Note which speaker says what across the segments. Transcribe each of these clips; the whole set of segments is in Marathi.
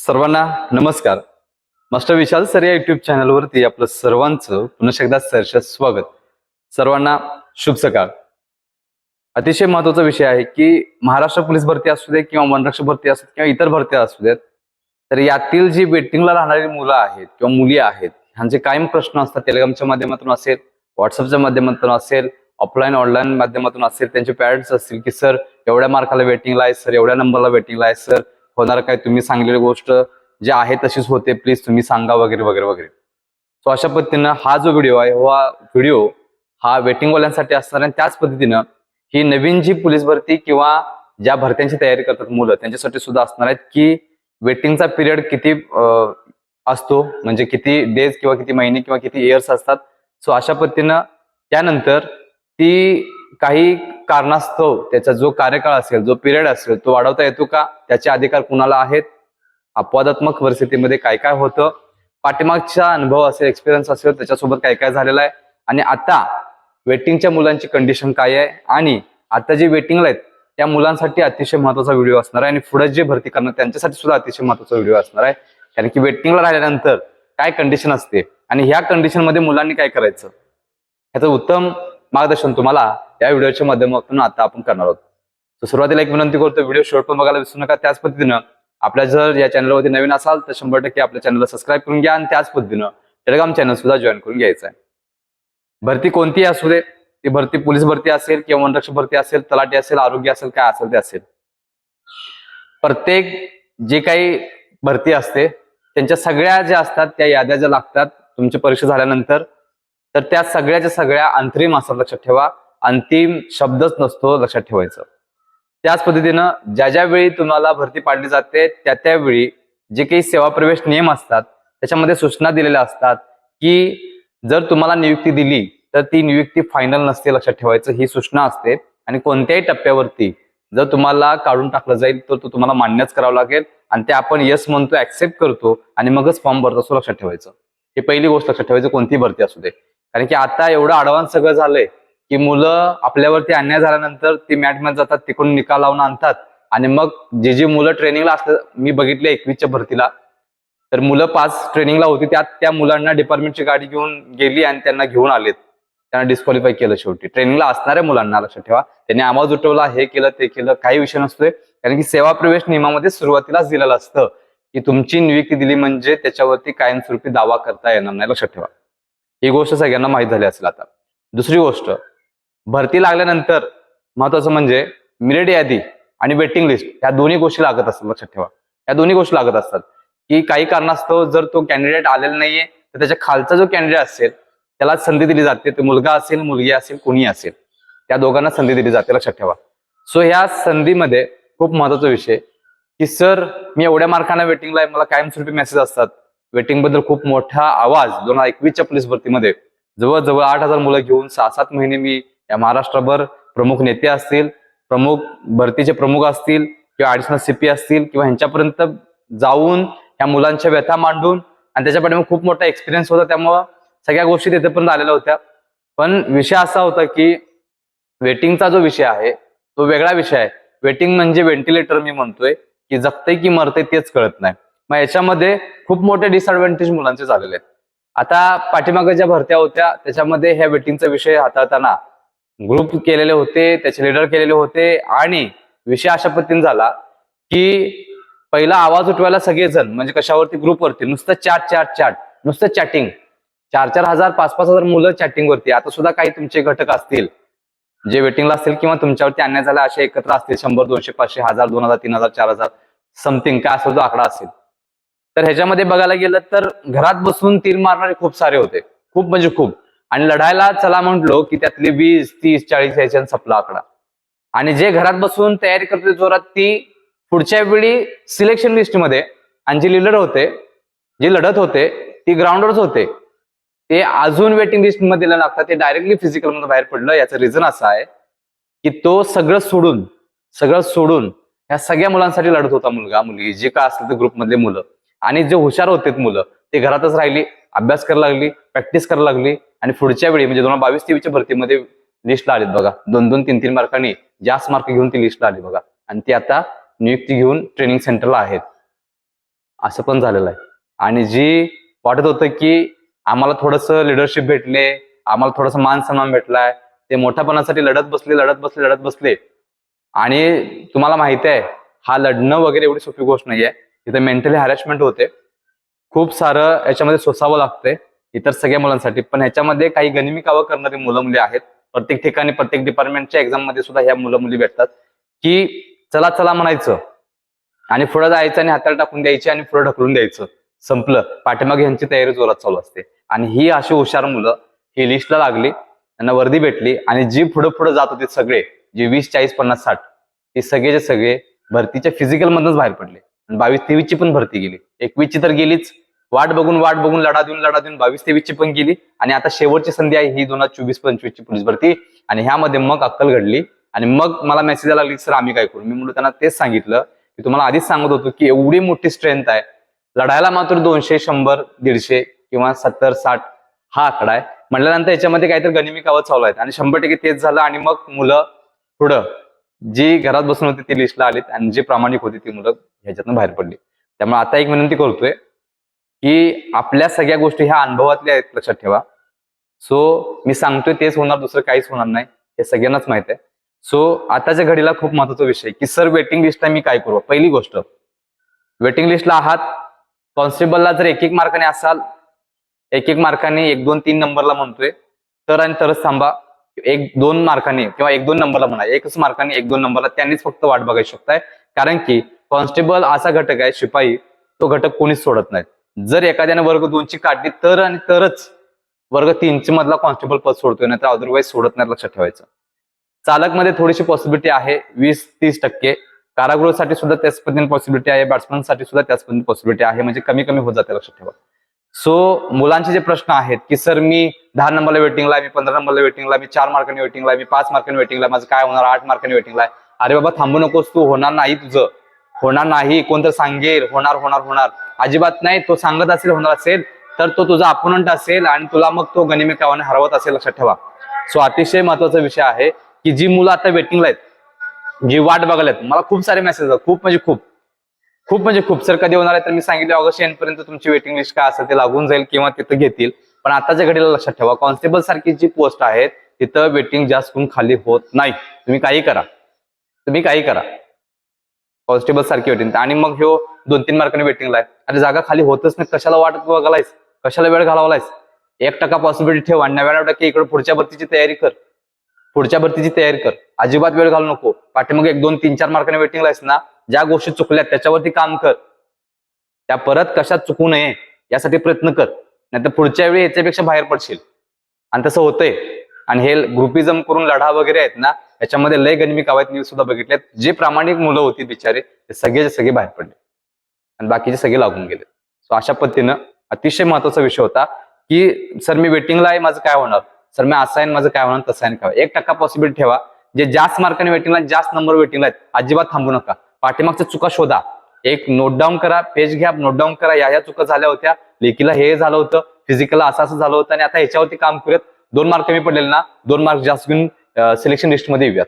Speaker 1: सर्वांना नमस्कार. मास्टर विशाल सर या युट्यूब चॅनलवरती आपलं सर्वांचं पुन्हा एकदा सरश स्वागत. सर्वांना शुभ सकाळ. अतिशय महत्त्वाचा विषय आहे की महाराष्ट्र पोलीस भरती असू दे किंवा वनरक्षक भरती असू दे किंवा इतर भरत्या असू देत तर यातील जी वेटिंगला राहणारी मुलं आहेत किंवा मुली आहेत ह्यांचे कायम प्रश्न असतात. टेलिग्रामच्या माध्यमातून असेल व्हॉट्सअपच्या माध्यमातून असेल ऑफलाईन ऑनलाईन माध्यमातून असेल त्यांचे पॅरेंट्स असतील की सर एवढ्या मार्काला वेटिंगला आहे सर एवढ्या नंबरला वेटिंगला आहे सर होणार काय? तुम्ही सांगलेली गोष्ट जी आहे तशीच होते. प्लीज तुम्ही सांगा वगैरे वगैरे वगैरे. सो अशा पद्धतीनं हा जो व्हिडिओ आहे हा व्हिडिओ हा वेटिंगवाल्यांसाठी असणार आणि त्याच पद्धतीनं ही नवीन जी पोलीस भरती किंवा ज्या भरत्यांची तयारी करतात मुलं त्यांच्यासाठी सुद्धा असणार आहेत की वेटिंगचा पिरियड किती असतो? म्हणजे किती डेज किंवा किती महिने किंवा किती इयर्स असतात? सो अशा पद्धतीनं त्यानंतर ती काही कारणास्तव त्याचा जो कार्यकाळ असेल जो पिरियड असेल तो वाढवता येतो का? त्याचे अधिकार कुणाला आहेत? अपवादात्मक परिस्थितीमध्ये काय काय होतं? पाठीमागचा अनुभव असेल एक्सपिरियन्स असेल त्याच्यासोबत काय काय झालेलं आहे? आणि आता वेटिंगच्या मुलांची कंडिशन काय आहे? आणि आता जे वेटिंगला आहेत त्या मुलांसाठी अतिशय महत्त्वाचा व्हिडिओ असणार आहे. आणि पुढे जे भरती करणार त्यांच्यासाठी सुद्धा अतिशय महत्त्वाचा व्हिडिओ असणार आहे. कारण की वेटिंगला राहिल्यानंतर काय कंडिशन असते? आणि ह्या कंडिशनमध्ये मुलांनी काय करायचं? ह्याचं उत्तम मार्गदर्शन तुम्हाला या व्हिडिओच्या माध्यमातून आता आपण करणार आहोत. तर सुरुवातीला एक विनंती करतो व्हिडिओ शॉर्ट पण बघायला विसरू नका. त्याच पद्धतीनं आपल्या जर या चॅनलवरती नवीन असाल तर शंभर टक्के आपल्या चॅनलला सबस्क्राईब करून घ्या आणि त्याच पद्धतीनं टेलिग्राम चॅनल सुद्धा जॉईन करून घ्यायचं आहे. भरती कोणतीही असू दे ती भरती पोलीस भरती असेल किंवा वनरक्षक भरती असेल तलाठी असेल आरोग्य असेल काय असेल ते असेल. प्रत्येक जे काही भरती असते त्यांच्या सगळ्या ज्या असतात त्या याद्या ज्या लागतात तुमची परीक्षा झाल्यानंतर तर त्या सगळ्याच्या सगळ्या अंतरिम असतात लक्षात ठेवा. अंतिम शब्दच नसतो लक्षात ठेवायचं. त्याच पद्धतीनं ज्या ज्या वेळी तुम्हाला भरती पाडली जाते त्या त्यावेळी जे काही सेवा प्रवेश नियम असतात त्याच्यामध्ये सूचना दिलेल्या असतात की जर तुम्हाला नियुक्ती दिली तर ती नियुक्ती फायनल नसते लक्षात ठेवायचं ही सूचना असते. आणि कोणत्याही टप्प्यावरती जर तुम्हाला काढून टाकलं जाईल तर तो तुम्हाला मान्यच करावं लागेल. आणि ते आपण यस म्हणतो ऍक्सेप्ट करतो आणि मगच फॉर्म भरत असतो लक्षात ठेवायचं. ही पहिली गोष्ट लक्षात ठेवायचं कोणतीही भरती असू दे. कारण की आता एवढं अडवान्स सगळं झालंय की मुलं आपल्यावरती अन्याय झाल्यानंतर ती मॅट मॅच जातात तिकडून निकाल लावून आणतात. आणि मग जे जे मुलं ट्रेनिंगला असतात मी बघितले एकवीसच्या भरतीला तर मुलं पाच ट्रेनिंगला होती त्यात त्या मुलांना डिपार्टमेंटची गाडी घेऊन गेली आणि त्यांना घेऊन आलेत. त्यांना डिस्क्वालिफाय केलं शेवटी. ट्रेनिंगला असणाऱ्या मुलांना लक्षात ठेवा. त्यांनी आवाज उठवला हे केलं ते केलं काही विषय नसतोय. कारण की सेवा प्रवेश नियमामध्ये सुरुवातीलाच दिलेलं असतं की तुमची नियुक्ती दिली म्हणजे त्याच्यावरती कायमस्वरूपी दावा करता येणार नाही. लक्षात ठेवा. ही गोष्ट सगळ्यांना माहीत झाली असेल आता. दुसरी गोष्ट भरती लागल्यानंतर महत्वाचं म्हणजे मिरिट यादी आणि वेटिंग लिस्ट ह्या दोन्ही गोष्टी लागत असतात लक्षात ठेवा. या दोन्ही गोष्टी लागत असतात. की काही कारणास्तव जर तो कॅन्डिडेट आलेला नाहीये तर त्याच्या खालचा जो कॅन्डिडेट असेल त्याला संधी दिली जाते. ते मुलगा असेल मुलगी असेल कोणी असेल त्या दोघांना संधी दिली जाते लक्षात ठेवा. सो ह्या संधीमध्ये खूप महत्त्वाचा विषय की सर मी एवढ्या मार्कांना वेटिंगला आहे मला कायमस्वरूपी मेसेज असतात. वेटिंगबद्दल खूप मोठा आवाज दोन हजार एकवीसच्या पोलीस भरतीमध्ये. जवळजवळ आठ हजार मुलं घेऊन सहा सात महिने मी या महाराष्ट्रभर प्रमुख नेते असतील प्रमुख भरतीचे प्रमुख असतील किंवा ऍडिशनल सीपी असतील किंवा ह्यांच्यापर्यंत जाऊन ह्या मुलांच्या व्यथा मांडून आणि त्याच्या पाठीमागे खूप मोठा एक्सपिरियन्स होता त्यामुळं सगळ्या गोष्टी तिथेपर्यंत आलेल्या होत्या. पण विषय असा होता की वेटिंगचा जो विषय आहे तो वेगळा विषय आहे. वेटिंग म्हणजे व्हेंटिलेटर मी म्हणतोय की जगते की मरते तेच कळत नाही. मग याच्यामध्ये खूप मोठे डिसएडव्हान्टेज मुलांचे झालेले आहेत. आता पाठीमागे ज्या भरत्या होत्या त्याच्यामध्ये ह्या वेटिंगचा विषय हाताळताना ग्रुप केलेले होते त्याचे लिडर केलेले होते आणि विषय अशा पद्धतीने झाला की पहिला आवाज उठवायला सगळेजण म्हणजे कशावरती ग्रुपवरती नुसतं चॅट चॅट चॅट नुसतं चॅटिंग चार चार हजार पाच पाच हजार मुलं चॅटिंग वरती. आता सुद्धा काही तुमचे घटक असतील जे वेटिंगला असतील किंवा तुमच्यावरती अन्याय झाला असे एकत्र असतील शंभर दोनशे पाचशे हजार दोन हजार तीन हजार चार हजार समथिंग काय असेल तो आकडा असेल. तर ह्याच्यामध्ये बघायला गेलं तर घरात बसून तीर मारणारे खूप सारे होते. खूप म्हणजे खूप. आणि लढायला चला म्हटलो की त्यातली वीस तीस चाळीस याच्यात सपला आकडा. आणि जे घरात बसून तयारी करते जोरात ती पुढच्या वेळी सिलेक्शन लिस्टमध्ये आणि जे लिडर होते जे लढत होते ती ग्राउंडवरच होते. ते अजून वेटिंग लिस्टमध्ये लागतात ते डायरेक्टली फिजिकलमध्ये बाहेर पडलं. याचं रिझन असं आहे की तो सगळं सोडून सगळं सोडून ह्या सगळ्या मुलांसाठी लढत होता मुलगा मुलगी. जे का असतील ते ग्रुपमधले मुलं. आणि जे हुशार होते मुलं ते घरातच राहिली अभ्यास करायला लागली प्रॅक्टिस करायला लागली आणि पुढच्या वेळी म्हणजे दोन हजार बावीस तेवीसच्या भरतीमध्ये लिस्टला आलीत बघा. दोन दोन तीन तीन मार्कांनी जास्त मार्क घेऊन ती लिस्टला आली बघा. आणि ती आता नियुक्ती घेऊन ट्रेनिंग सेंटरला आहेत. असं पण झालेलं आहे. आणि जी वाटत होतं की आम्हाला थोडंसं लिडरशिप भेटले आम्हाला थोडंसं मान सन्मान भेटलाय ते मोठ्यापणासाठी लढत बसले लढत बसले लढत बसले. आणि तुम्हाला माहिती आहे हा लढणं वगैरे एवढी सोपी गोष्ट नाहीये. इथे मेंटली हॅरेसमेंट होते. खूप सारं याच्यामध्ये सोसावं लागतंय इतर सगळ्या मुलांसाठी. पण ह्याच्यामध्ये काही गनिमी कावं करणारी मुलं मुली आहेत. प्रत्येक ठिकाणी प्रत्येक डिपार्टमेंटच्या एक्झाममध्ये सुद्धा ह्या मुलं मुली भेटतात. की चला चला म्हणायचं. आणि पुढे जायचं आणि हाताला टाकून द्यायची आणि पुढे ढकलून द्यायचं. संपलं. पाठीमागे ह्यांची तयारी जोरात चालू असते. आणि ही अशी हुशार मुलं ही लिस्टला लागली. त्यांना वर्दी भेटली. आणि जी पुढे पुढे जात होते सगळे जे वीस चाळीस पन्नास साठ ते सगळेचे सगळे भरतीच्या फिजिकल मधूनच बाहेर पडले. बावीस तेवीसची पण भरती गेली. एकवीसची तर गेलीच. वाट बघून वाट बघून लढा देऊन लढा देऊन बावीस तेवीसची पण गेली. आणि आता शेवटची संधी आहे ही दोन हजार चोवीस पंचवीसची पोलीस भरती. आणि ह्यामध्ये मग अक्कल घडली. आणि मग मला मेसेज आला की सर आम्ही काय करू? मी म्हणून त्यांना तेच सांगितलं की तुम्हाला आधीच सांगत होतो की एवढी मोठी स्ट्रेंथ आहे. लढायला मात्र दोनशे शंभर दीडशे किंवा सत्तर साठ हा आकडा आहे. म्हटल्यानंतर याच्यामध्ये काहीतरी गनिमी कावत चालू आहेत. आणि शंभर टक्के तेच झालं आणि मग मुलं पुढं जी घरात बसून होती ती लिस्टला आलीत आणि जी प्रामाणिक होती ती मुलं ह्याच्यातनं बाहेर पडली. त्यामुळे आता एक विनंती करतोय की आपल्या सगळ्या गोष्टी ह्या अनुभवातल्या आहेत लक्षात ठेवा. सो मी सांगतोय तेच होणार दुसरं काहीच होणार नाही हे सगळ्यांनाच माहीत आहे. सो आताच्या घडीला खूप महत्त्वाचा विषय की सर वेटिंग लिस्टला मी काय करू? पहिली गोष्ट वेटिंग लिस्टला आहात कॉन्स्टेबलला जर एक एक मार्काने असाल एक एक मार्काने एक दोन तीन नंबरला म्हणतोय तर आणि तरच थांबा. एक दोन मार्काने किंवा एक दोन नंबरला म्हणा एकच मार्काने एक दोन नंबरला त्यांनीच फक्त वाट बघायला शकताय कारण की कॉन्स्टेबल असा घटक आहे शिपाई तो घटक कोणीच सोडत नाही. जर एखाद्याने वर्ग दोनची काढली तर आणि तरच वर्ग तीनची मधला कॉन्स्टेबल पद सोडतोय नाही तर अदरवाईज सोडत नाही लक्षात ठेवायचं. चालकमध्ये थोडीशी पॉसिबिलिटी आहे वीस तीस टक्के. कारागृहासाठी सुद्धा त्याच पद्धतीने पॉसिबिलिटी आहे बॅट्समनसाठी सुद्धा त्याच पद्धतीने पॉसिबिलिटी आहे म्हणजे कमी कमी होत जाते लक्षात ठेवा. सो मुलांचे जे प्रश्न आहेत की सर मी दहा नंबरला वेटिंगला मी पंधरा नंबरला वेटिंगला मी चार मार्काने वेटिंगला मी पाच मार्काने वेटिंगला माझं काय होणार आठ मार्काने वेटिंगला आहे? अरे बाबा थांबू नकोस तू होणार नाही तुझं. होणार नाही कोणतं सांगेल होणार होणार होणार. अजिबात नाही तो सांगत असेल होणार असेल तर तो तुझा अपोनंट असेल आणि तुला मग तो गणिमे कावाने हरवत असेल लक्षात ठेवा. सो अतिशय महत्त्वाचा विषय आहे की जी मुलं आता वेटिंगला आहेत जी वाट बघायला आहेत मला खूप सारे मेसेज खूप म्हणजे खूप. खूप म्हणजे खूप सर कधी होणार आहे तर मी सांगितलं ऑगस्ट एंड पर्यंत तुमची वेटिंग लिस्ट काय असेल ते लागून जाईल किंवा तिथं घेतील. पण आताच्या घडीला लक्षात ठेवा कॉन्स्टेबल सारखी जी पोस्ट आहेत तिथं वेटिंग जास्त करून खाली होत नाही. तुम्ही काही करा. तुम्ही काही करा. कॉन्स्टेबल सारखी वेटिंग आणि मग ह्यो दोन तीन मार्काने वेटिंगला आहे. आणि जागा खाली होतच नाही कशाला वाटत बघायलायस? कशाला वेळ घालावलायस एक टक्का पॉसिबिलिटी ठेव आणि नव्याण्णव टक्के इकडे पुढच्या भरतीची तयारी कर. पुढच्या भरतीची तयारी कर. अजिबात वेळ घालू नको. पाठी मग एक दोन तीन चार मार्काने वेटिंगला आहेस ना ज्या गोष्टी चुकल्यात त्याच्यावरती काम कर. त्या परत कशात चुकू नये यासाठी प्रयत्न कर. नाही तर पुढच्या वेळी याच्यापेक्षा बाहेर पडशील. आणि तसं होतंय. आणि हे ग्रुपिझम करून लढा वगैरे आहेत ना याच्यामध्ये लय गणमी कावायत मी सुद्धा बघितलेत. जे प्रामाणिक मुलं होती बिचारे ते सगळेचे सगळे बाहेर पडले. आणि बाकीचे सगळे लागून गेले. सो अशा पद्धतीनं अतिशय महत्त्वाचा विषय होता की सर मी वेटिंगला आहे माझं काय होणार? सर मी असं आहे माझं काय होणार तसं आहे काय एक टक्का पॉसिबिलिटी ठेवा. जे जास्त मार्काने वेटिंगला जास्त नंबर वेटिंगला आहेत अजिबात थांबू नका. पाठीमागच्या चुका शोधा. एक नोट डाऊन करा पेज घ्या नोट डाऊन करा. या या चुका झाल्या होत्या. लेखीला हे झालं होतं फिजिकलला असं असं झालं होतं. आणि आता ह्याच्यावरती काम करत दोन मार्क कमी पडलेले ना दोन मार्क जास्त घेऊन सिलेक्शन लिस्टमध्ये येऊयात.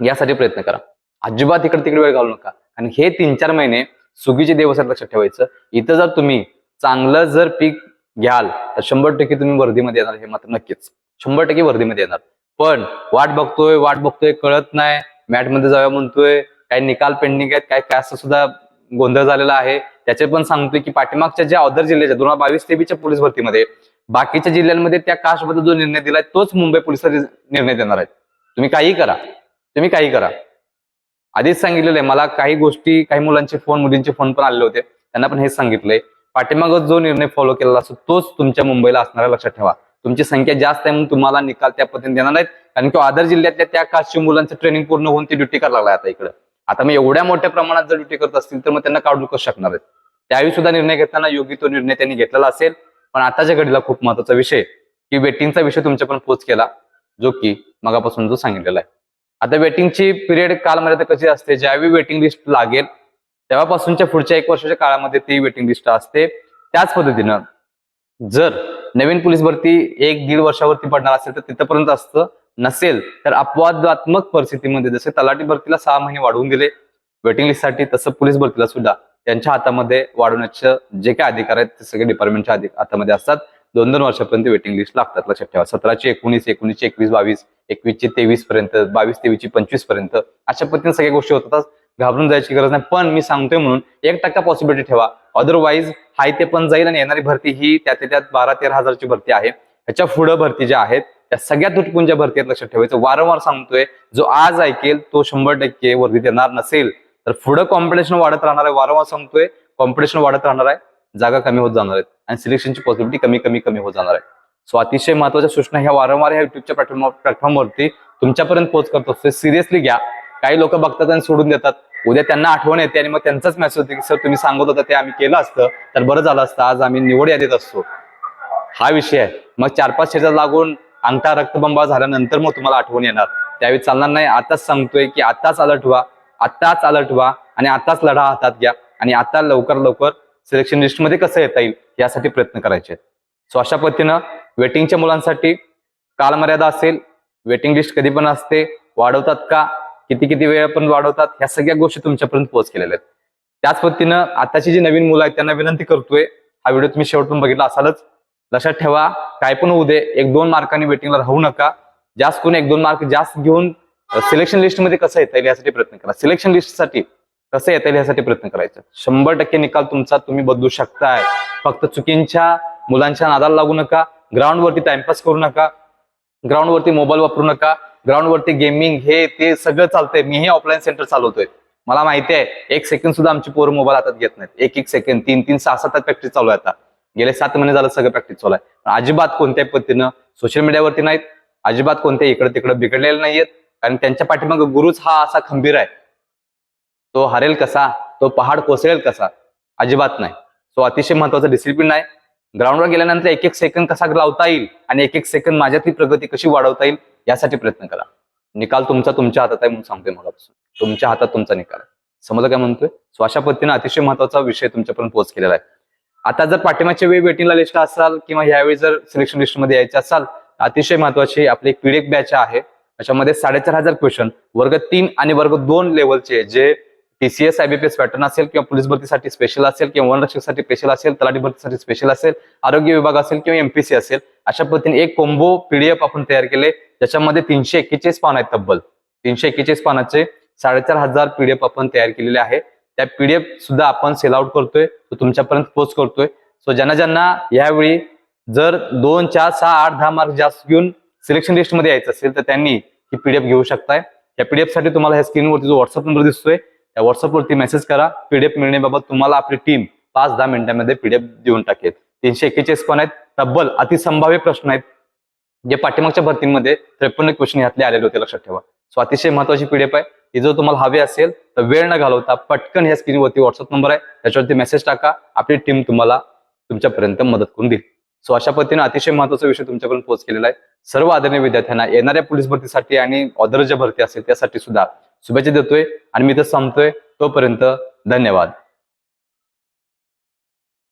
Speaker 1: यासाठी प्रयत्न करा. अजिबात इकडे तिकडे वेळ घालू नका. आणि हे तीन चार महिने सुगीचे दिवस लक्षात ठेवायचं. इथं जर तुम्ही चांगलं जर पीक घ्याल तर शंभर टक्के तुम्ही वर्धीमध्ये येणार. हे मात्र नक्कीच. शंभर टक्के वर्धीमध्ये येणार. पण वाट बघतोय वाट बघतोय कळत नाही. मॅटमध्ये जाऊया म्हणतोय. काही निकाल पेंडिंग आहेत काय काय सुद्धा गोंधळ झालेला आहे. त्याचे पण सांगतोय की पाठीमागच्या ज्या अदर जिल्ह्याच्या दोन हजार बावीस तेवीसच्या पोलीस भरतीमध्ये बाकीच्या जिल्ह्यांमध्ये त्या कास्टबद्दल जो निर्णय दिलाय तोच मुंबई पोलीस निर्णय देणार आहेत. तुम्ही काही करा. तुम्ही काही करा. आधीच सांगितलेलं आहे मला काही गोष्टी काही मुलांचे फोन मुलींचे फोन पण आलेले होते. त्यांना पण हेच सांगितलंय. पाठीमाग जो निर्णय फॉलो केलेला असतो तोच तुमच्या मुंबईला असणारा लक्षात ठेवा. तुमची संख्या जास्त आहे म्हणून तुम्हाला निकाल त्या पद्धतीने देणार आहेत कारण की आदर जिल्ह्यातल्या त्या कास्टच्या मुलांचं ट्रेनिंग पूर्ण होऊन ती ड्युटी करायला लागला आता इकडे. आता मग एवढ्या मोठ्या प्रमाणात जर ड्युटी करत असतील तर मग त्यांना काढू कसं शकणार आहेत? त्यावेळी सुद्धा निर्णय घेताना योग्य तो निर्णय त्यांनी घेतलेला असेल. पण आताच्या घडीला खूप महत्त्वाचा विषय की वेटिंगचा विषय तुमच्या पण पोच केला जो की मगापासून जो सांगितलेला आहे. आता वेटिंगची पिरियड कालमर्यादा कशी असते? ज्यावेळी वेटिंग लिस्ट लागेल तेव्हापासूनच्या पुढच्या एक वर्षाच्या काळामध्ये ती वेटिंग लिस्ट असते. त्याच पद्धतीनं जर नवीन पोलीस भरती एक दीड वर्षावरती पडणार असेल तर तिथपर्यंत असतं. नसेल तर अपवादात्मक परिस्थितीमध्ये जसे तलाठी भरतीला सहा महिने वाढवून दिले वेटिंग लिस्टसाठी तसं पोलीस भरतीला सुद्धा त्यांच्या हातामध्ये वाढवण्याचे जे काही अधिकार आहेत ते सगळे डिपार्टमेंटच्या हातामध्ये असतात. दोन दोन वर्षापर्यंत वेटिंग लिस्ट लागतात लक्षात ठेवा. सतराशे एकोणीस एकोणीसशे एकवीस बावीस एकवीसचे तेवीस पर्यंत बावीस तेवीसची पंचवीसपर्यंत अशा पद्धतीने सगळ्या गोष्टी होतात. घाबरून जायची गरज नाही पण मी सांगतोय म्हणून एक टक्का पॉसिबिलिटी ठेवा. अदरवाईज हाय ते पण जाईल आणि येणारी भरती ही त्यात त्यात बारा तेरा हजारची भरती आहे. ह्याच्या पुढं भरती ज्या आहेत त्या सगळ्या तुटपुंच्या भरती आहेत लक्षात ठेवायचं. वारंवार सांगतोय जो आज ऐकेल तो शंभर टक्के वरती येणार नसेल. तर पुढं कॉम्पिटिशन वाढत राहणार आहे वारंवार सांगतोय कॉम्पिटिशन वाढत राहणार आहे जागा कमी होत जाणार आहेत आणि सिलेक्शनची पॉसिबिलिटी कमी कमी कमी होत जाणार आहे. सो अतिशय महत्त्वाच्या सूचना ह्या वारंवार ह्या युट्यूबच्या प्लॅटफॉर्म प्लॅटफॉर्मवरती तुमच्यापर्यंत पोहोच करतो. सिरियसली घ्या. काही लोक बघतात आणि सोडून देतात. उद्या त्यांना आठवण येते आणि मग त्यांचाच मेसेज होते की सर तुम्ही सांगत होता ते आम्ही केलं असतं. तर बरं झालं असतं. आज आम्ही निवड यादीत असतो. हा विषय आहे. मग चार पाच शेजार लागून अंगठा रक्तबंबा झाल्यानंतर मग तुम्हाला आठवण येणार. त्यावेळी चालणार नाही आताच सांगतोय की आताच अलर्ट व्हा आताच अलर्ट व्हा आणि आताच लढा हातात घ्या आणि आता लवकर लवकर सिलेक्शन लिस्टमध्ये कसं येता येईल यासाठी प्रयत्न करायचे. सो अशा पद्धतीनं वेटिंगच्या मुलांसाठी कालमर्यादा असेल वेटिंग लिस्ट कधी पण असते वाढवतात का किती किती वेळ पण वाढवतात ह्या सगळ्या गोष्टी तुमच्यापर्यंत पोहोच केलेल्या आहेत. त्याच पद्धतीनं आताची जी नवीन मुलं आहेत त्यांना विनंती करतोय हा व्हिडिओ तुम्ही शेवटून बघितला असालच. लक्षात ठेवा काय पण होऊ दे एक दोन मार्कांनी वेटिंगला राहू नका. जास्त कोणी एक दोन मार्क जास्त घेऊन सिलेक्शन लिस्टमध्ये कसं येता येईल यासाठी प्रयत्न करा. सिलेक्शन लिस्टसाठी कसं येता येईल यासाठी प्रयत्न करायचा. शंभर टक्के निकाल तुमचा तुम्ही बदलू शकताय. फक्त चुकींच्या मुलांच्या नादाला लागू नका. ग्राउंडवरती टाइमपास करू नका. ग्राउंडवरती मोबाईल वापरू नका. ग्राउंडवरती गेमिंग हे ते सगळं चालतंय. मीही ऑफलाईन सेंटर चालवतोय. मला माहिती आहे एक सेकंड सुद्धा आमची पोरं मोबाईल हातात घेत नाहीत. एक एक सेकंड तीन तीन सहा सात प्रॅक्टिस चालू आहे आता. गेले सात महिने झालं सगळं प्रॅक्टिस चालू आहे. पण अजिबात कोणत्याही पद्धतीनं सोशल मीडियावरती नाहीत. अजिबात कोणत्या इकडे तिकडे बिघडलेले नाहीयेत. कारण त्यांच्या पाठीमागे गुरुच हा असा खंबीर आहे. तो हरेल कसा? तो पहाड कोसळेल कसा? अजिबात नाही. तो अतिशय महत्त्वाचा डिसिप्लिन आहे. ग्राउंडवर गेल्यानंतर एक एक सेकंद कसा लावता येईल आणि एक एक सेकंद माझ्यातली प्रगती कशी वाढवता येईल यासाठी प्रयत्न करा. निकाल तुमचा तुमच्या हातात आहे म्हणून सांगतोय मगापासून. तुमच्या हातात तुमचा निकाल आहे. समजा काय म्हणतोय? सो अशा पद्धतीने अतिशय महत्त्वाचा विषय तुमच्यापर्यंत पोहोच केलेला आहे. आता जर पाठिंबाच्या वेळी वेटिंगला लिस्ट असाल किंवा यावेळी जर सिलेक्शन लिस्टमध्ये यायचे असाल अतिशय महत्वाची आपली एक पीडीएफ बॅच आहे. त्याच्यामध्ये साडेचार हजार क्वेश्चन वर्ग तीन आणि वर्ग दोन लेवलचे जे टीसीएस आयबीपीएस पॅटर्न असेल किंवा पोलीस भरतीसाठी स्पेशल असेल किंवा वनरक्षकसाठी स्पेशल असेल तलाठी भरतीसाठी स्पेशल असेल आरोग्य विभाग असेल किंवा एमपीसी असेल अशा पद्धतीने एक कोंबो पीडीएफ आपण तयार केले. ज्याच्यामध्ये तीनशे एक्केचाळीस पान आहेत तब्बल. तीनशे एक्केचाळीस पानाचे साडेचार हजार पीडीएफ आपण तयार केलेले आहे. त्या पीडीएफ सुद्धा आपण सेल आउट करतोय तो तुमच्यापर्यंत पोस्ट करतोय. सो ज्यांना ज्यांना यावेळी जर दोन चार सहा आठ दहा मार्क जास्त घेऊन सिलेक्शन लिस्टमध्ये यायचं असेल तर त्यांनी ही पीडीएफ घेऊ शकताय. या पीडीएफसाठी तुम्हाला ह्या स्क्रीनवरती जो व्हॉट्सअप नंबर दिसतोय त्या व्हॉट्सअपवरती मेसेज करा. पीडीएफ मिळण्याबाबत तुम्हाला आपली टीम पाच दहा मिनिटांमध्ये पीडीएफ देऊन टाकेल. तीनशे एक्केचाळीस पण आहेत. तब्बल अतिसंभाव्य प्रश्न आहेत. जे पाठीमागच्या भरतीमध्ये त्रेपन्न क्वेश्चन यातले आलेले होते लक्षात ठेवा. सो अतिशय महत्वाची पीडीएफ आहे. ही जर तुम्हाला हवी असेल तर वेळ न घालवता पटकन ह्या स्क्रीनवरती व्हॉट्सअप नंबर आहे. त्याच्यावरती मेसेज टाका. आपली टीम तुम्हाला तुमच्यापर्यंत मदत करून देईल. सो अशा पद्धतीने अतिशय महत्त्वाचा विषय तुमच्यापर्यंत पोहोच केलेला आहे. सर्व आदरणीय विद्यार्थ्यांना येणाऱ्या पोलीस भरतीसाठी आणि ऑदर ज्या भरती असेल त्यासाठी सुद्धा शुभेच्छा देतोय. आणि मी तर संपतोय. तोपर्यंत धन्यवाद.